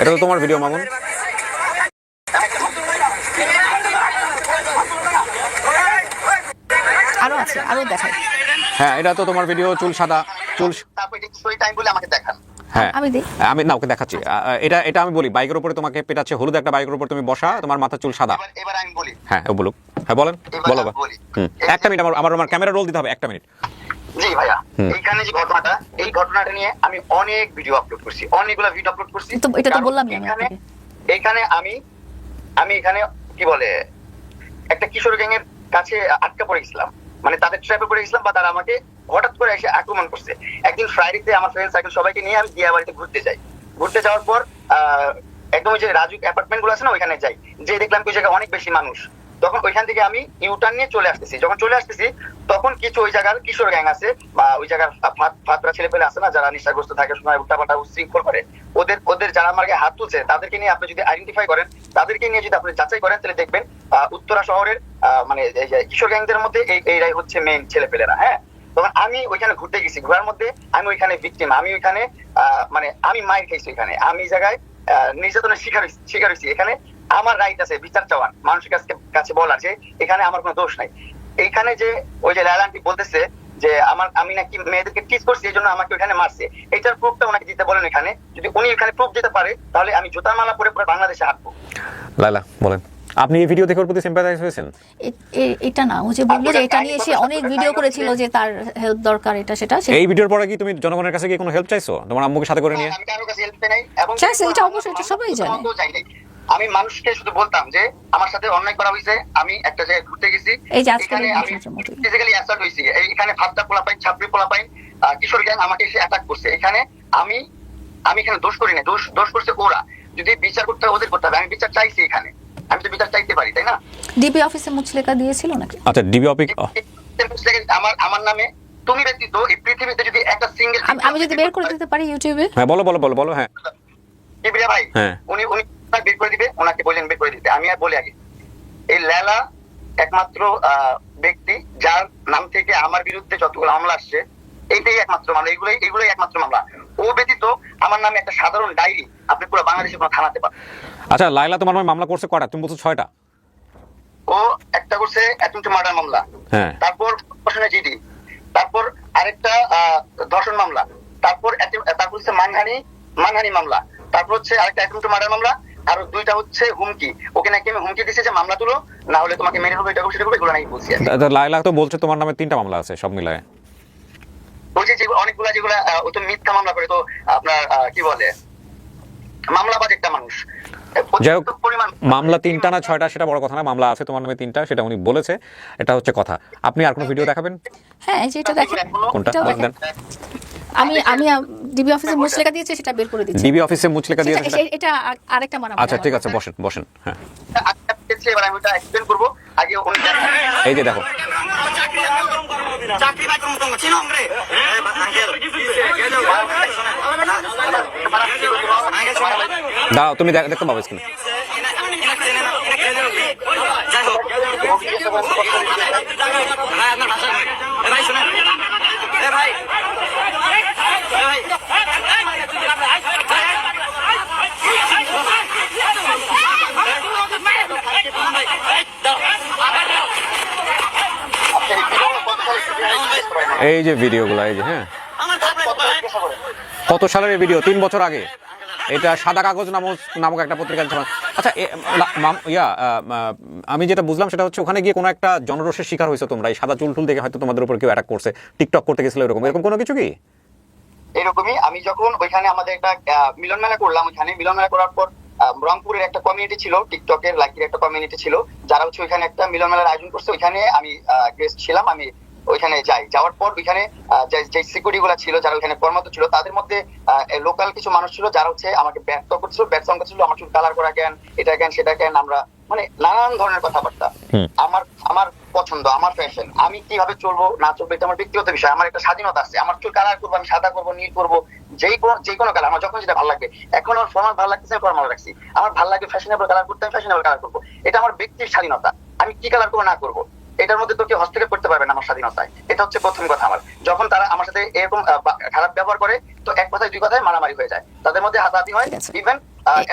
এটা তো তোমার ভিডিও মামুন। আরও আছে আরও দেখাই। হ্যাঁ এটা তো তোমার ভিডিও চুল সাদা চুল তারপর এটা স্টোরি টাইম বলে আমাকে দেখান। হ্যাঁ। আমি না ওকে দেখাচ্ছি। এটা এটা আমি বলি বাইকের উপরে তোমাকে পেটাচ্ছে হলুদ একটা বাইকের উপর তুমি বসা তোমার মাথা চুল সাদা। এবার এবার আমি বলি। হ্যাঁ বলুক। হ্যাঁ বলেন। বলো একটা মিনিট আমার আমার আমার ক্যামেরা রোল দিতে হবে একটা মিনিট জি ভাইয়া এইখানে যে ঘটনাটা এই ঘটনাটা নিয়ে আমি অনেক ভিডিও আপলোড করছি অনেকগুলো ভিডিও আপলোড করছি। তো এটা তো আমি এখানে এইখানে আমি আমি এখানে কি বলে একটা কিশোর গ্যাং এর কাছে আটকা পড়ে গেছিলাম। মানে তাদের ট্র্যাপে পড়ে গেছিলাম বা তারা আমাকে হঠাৎ করে এসে আক্রমণ করছে। একদিন ফ্রাইডেতে আমার ফ্রেন্ড সার্কেল সবাইকে নিয়ে আমি দিয়া বাড়িতে ঘুরতে যাই। ঘুরতে যাওয়ার পর আহ, একদম ওই যে রাজু অ্যাপার্টমেন্টগুলো আছে না ওইখানে যাই। যে দেখলাম কি ওই জায়গায় অনেক বেশি মানুষ। তখন ওইখান থেকে আমি ইউটার্ন নিয়ে চলে আসতেছি। যখন চলে আসতেছি, তখন কিছু ওই জায়গার কিশোর গ্যাং আছে বা ওই জায়গার ফাতরা ছেলে পেলে আছে না, যারা নিশাগ্রস্ত থাকে সময় উল্টাপাল্টা উশৃঙ্খল করে, ওদের ওদের যারা আমার হাত তুলছে, তাদেরকে নিয়ে আপনি যদি আইডেন্টিফাই করেন, তাদেরকে নিয়ে যদি আপনি যাচাই করেন, তাহলে দেখবেন উত্তরা শহরের মানে কিশোর গ্যাংদের মধ্যে এই, এইরাই হচ্ছে মেইন ছেলে পেলেরা হ্যাঁ? তখন আমি ওইখানে ঘুরতে গেছি। ঘোরার মধ্যে আমি ওইখানে ভিকটিম আমি ওইখানে মানে আমি মাইর খাইছি ওইখানে। আমি জায়গায় নির্যাতনের শিকার শিকার হয়েছি এখানে আমার রাইট আছে বিচার চাওয়ান মানুষের কাছে কাছে বলার যে এখানে আমার কোনো দোষ নাই। এইখানে যে ওই যে লালান্টি বলতেছে যে আমার আমি নাকি মেয়েদেরকে টিচ করছি এই জন্য আমাকে ওখানে মারছে। এইটার প্রুফটা ওনাকে দিতে বলেন এখানে। যদি উনি এখানে প্রুফ দিতে পারে তাহলে আমি জুতার মালা পরে পুরো বাংলাদেশে হাঁটবো। লাইলা বলেন। আপনি এই ভিডিও দেখে ওর প্রতি সিম্পাথাইজ হয়েছেন? এটা না ও যে বলল যে এটা নিয়ে সে অনেক ভিডিও করেছিল যে তার হেল্প দরকার এটা সেটা এই ভিডিওর পরে কি তুমি জনগণের কাছে কি কোনো হেল্প চাইছো? তোমার আম্মুকে সাথে করে নিয়ে? আমি কারোর কাছে হেল্প নাই এবং চাইছে, এটা অবশ্যই, এটা সবাই জানে। আমি মানুষকে শুধু বলতাম যে আমার সাথে অন্যায় করা হয়েছে আমি একটা জায়গায় ঘুরতে গেছি। এই যে আজকের এখানে আমি ফিজিক্যালি অ্যাসাল্ট হয়েছি এই- এখানে ফাঁদটা পোলা পাইন ছাপড়ি পোলা পাইন কিশোর গ্যাং আমাকে এসে অ্যাটাক করছে। এখানে আমি আমি এখানে দোষ করি না দোষ দোষ করছে ওরা। যদি বিচার করতে হয় ওদের করতে হবে। আমি বিচার চাইছি এখানে। আমি তো বিচার চাইতে পারি তাই না? ডিবি অফিসে মুচলেকা দিয়েছিল নাকি? আচ্ছা ডিবি অপিক আমার আমার নামে তুমি ব্যতীত এই পৃথিবীতে যদি একটা সিঙ্গেল আমি- যদি বের করে দিতে পারি ইউটিউবে? হ্যাঁ বলো বলো বলো বলো হ্যাঁ। ভাই হ্যাঁ। উনি উনি বের করে দিবে ওনাকে বললেন বের করে দিতে। আমি আর বলি আগে। এই লেলা একমাত্র ব্যক্তি যার নাম থেকে আমার বিরুদ্ধে যতগুলো মামলা আসছে এইটাই একমাত্র মামলা এইগুলোই এইগুলোই একমাত্র মামলা। ও ব্যতীত আমার নামে একটা সাধারণ ডায়েরি আপনি পুরো বাংলাদেশে কোনো থানাতে পাবেন। আচ্ছা লাইলা তোমার নামে মামলা করছে কয়টা? তুমি বলছো ছয়টা। ও একটা করছে অ্যাটেম্প টু মার্ডার মামলা। হ্যাঁ। তারপর ধর্ষণে জিডি তারপর আরেকটা আহ, ধর্ষণ মামলা। তারপর তারপর হচ্ছে মানহানি মানহানি মামলা। তারপর হচ্ছে আরেকটা অ্যাটেম্প টু মার্ডার মামলা। আর দুইটা হচ্ছে হুমকি। ওকে নাকি আমি হুমকি দিছে যে মামলা তুলো না হলে তোমাকে মেরে ফেলব এটা করব সেটা করব এগুলো নাকি বলছি লাইলা তো বলছে তোমার নামে তিনটা মামলা আছে সব মিলায়। বলছি যে অনেকগুলা যেগুলা ও তো মিথ্যা মামলা করে তো আপনার কি বলে? মামলাবাজ একটা মানুষ। যাই হোক পরিমাণ মামলা তিনটা না ছয়টা সেটা বড় কথা না মামলা আছে তোমার নামে তিনটা সেটা উনি বলেছে এটা হচ্ছে কথা। আপনি আর কোনো ভিডিও দেখাবেন? হ্যাঁ এই যে দেখেন। কোনটা? দেন। দেখেন। আমি আমি ডিবি অফিসে মুচলেকা দিয়েছে সেটা বের করে দিচ্ছি। ডিবি অফিসে মুচলেকা দিয়েছে এটা আরেকটা মারা আচ্ছা ঠিক আছে বসেন বসেন হ্যাঁ। এবার আমি ওটা এক্সপ্লেন করব আগে এই যে দেখো। চাকরি বাকরি মতো চিনো রে দাঁড়াও তুমি দেখ- দেখতে পাবো স্ক্রিনে। এই যে ভিডিওগুলো, এই যে হ্যাঁ। কত সালের ভিডিও? তিন বছর আগে। এটা সাদা কাগজ নামক নামক একটা পত্রিকা। আচ্ছা ইয়া আমি যেটা বুঝলাম সেটা হচ্ছে ওখানে গিয়ে কোনো একটা জনরোষের শিকার হয়েছে তোমরা। এই সাদা চুল টুল দেখে হয়তো তোমাদের উপর কেউ অ্যাটাক করছে। টিকটক করতে গেছিল এরকম। এরকম কোনো কিছু কি? এরকমই। আমি যখন ওইখানে আমাদের একটা মিলন মেলা করলাম ওইখানে। মিলন মেলা করার পর রংপুরের একটা কমিউনিটি ছিল টিকটকের লাইকের একটা কমিউনিটি ছিল। যারা হচ্ছে ওইখানে একটা মিলন মেলার আয়োজন করছে, ওইখানে আমি গেস্ট ছিলাম। আমি ওইখানে যাই। যাওয়ার পর ওইখানে যে- সিকিউরিটি গুলা ছিল যারা ওইখানে কর্মরত ছিল তাদের মধ্যে লোকাল কিছু মানুষ ছিল যারা হচ্ছে আমাকে ব্যর্থ করছিল ব্যর্থ করছিল আমার চুল কালার করা কেন এটা কেন সেটা কেন আমরা মানে নানান ধরনের কথাবার্তা। আমার আমার পছন্দ আমার ফ্যাশন আমি কীভাবে চলবো না চলবো এটা আমার ব্যক্তিগত বিষয়। আমার একটা স্বাধীনতা আছে। আমার চুল কালার করব আমি সাদা করব নীল করব যেই কোনো যে কোনো কালার আমার যখন যেটা ভালো লাগবে। এখন আমার ফর্মাল ভালো লাগতেছে আমি ফর্মাল রাখছি। আমার ভালো লাগে ফ্যাশনেবল কালার করতে আমি ফ্যাশনেবল কালার করব। এটা আমার ব্যক্তির স্বাধীনতা। আমি কি কালার করব না করব। এটার মধ্যে তো কেউ হস্তক্ষেপ করতে পারবে না আমার স্বাধীনতায়। এটা হচ্ছে প্রথম কথা আমার। যখন তারা আমার সাথে এরকম খারাপ ব্যবহার করে তো এক কথায় দুই কথায় মারামারি হয়ে যায়। তাদের মধ্যে হাতাহাতি হয় ইভেন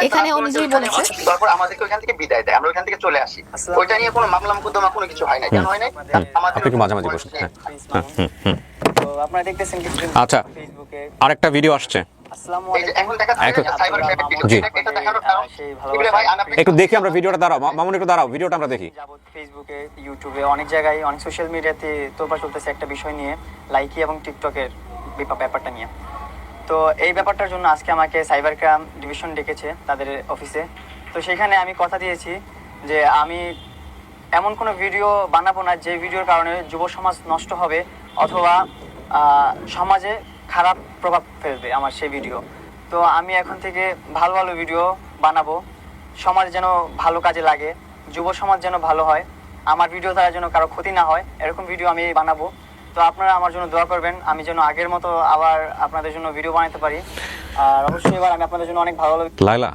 এখানে নিজেই বলেছে। তারপর আমাদেরকে ওইখান থেকে বিদায় দেয়। আমরা ওইখান থেকে চলে আসি। ওইটা নিয়ে কোনো মামলা মুকদ্দমা কোনো কিছু হয় না কেন হয় না আমাদের মাঝামাঝি বসুন। হ্যাঁ। আপনারা দেখতেছেন আচ্ছা। ফেসবুকে আরেকটা ভিডিও আসছে। আসসালামু এই যে আলাইকুম এখন দেখা যাচ্ছে এখন- যে সাইবার ক্রাইম ভিডিও জি। এটা এটা দেখানোর কারণ। সেই এগুলো ভাই আমি আপনাকে- একটু দেখি আমরা ভিডিওটা দাঁড়াও। মামুন একটু দাঁড়াও ভিডিওটা আমরা দেখি। ইউটিউবে অনেক জায়গায়, অনেক সোশ্যাল মিডিয়াতে তোলপাড় চলতেছে একটা বিষয় নিয়ে লাইকি এবং টিকটকের ব্যাপারটা নিয়ে। তো এই ব্যাপারটার জন্য আজকে আমাকে সাইবার ক্রাইম ডিভিশন ডেকেছে তাদের অফিসে তো সেখানে আমি কথা দিয়েছি যে আমি এমন কোনো ভিডিও বানাবো না যে ভিডিওর কারণে যুব সমাজ নষ্ট হবে অথবা সমাজে খারাপ প্রভাব ফেলবে আমার সেই ভিডিও তো আমি এখন থেকে ভালো ভালো ভিডিও বানাবো। সমাজ যেন ভালো কাজে লাগে, যুব সমাজ যেন ভালো হয়। আমার ভিডিও দ্বারা যেন কারও ক্ষতি না হয়, এরকম ভিডিও আমি বানাবো। তো আপনারা আমার জন্য দোয়া করবেন, আমি যেন আগের মতো আবার আপনাদের জন্য ভিডিও বানাতে পারি। আর অবশ্যই এবার আমি আপনাদের জন্য অনেক ভালো লাইলা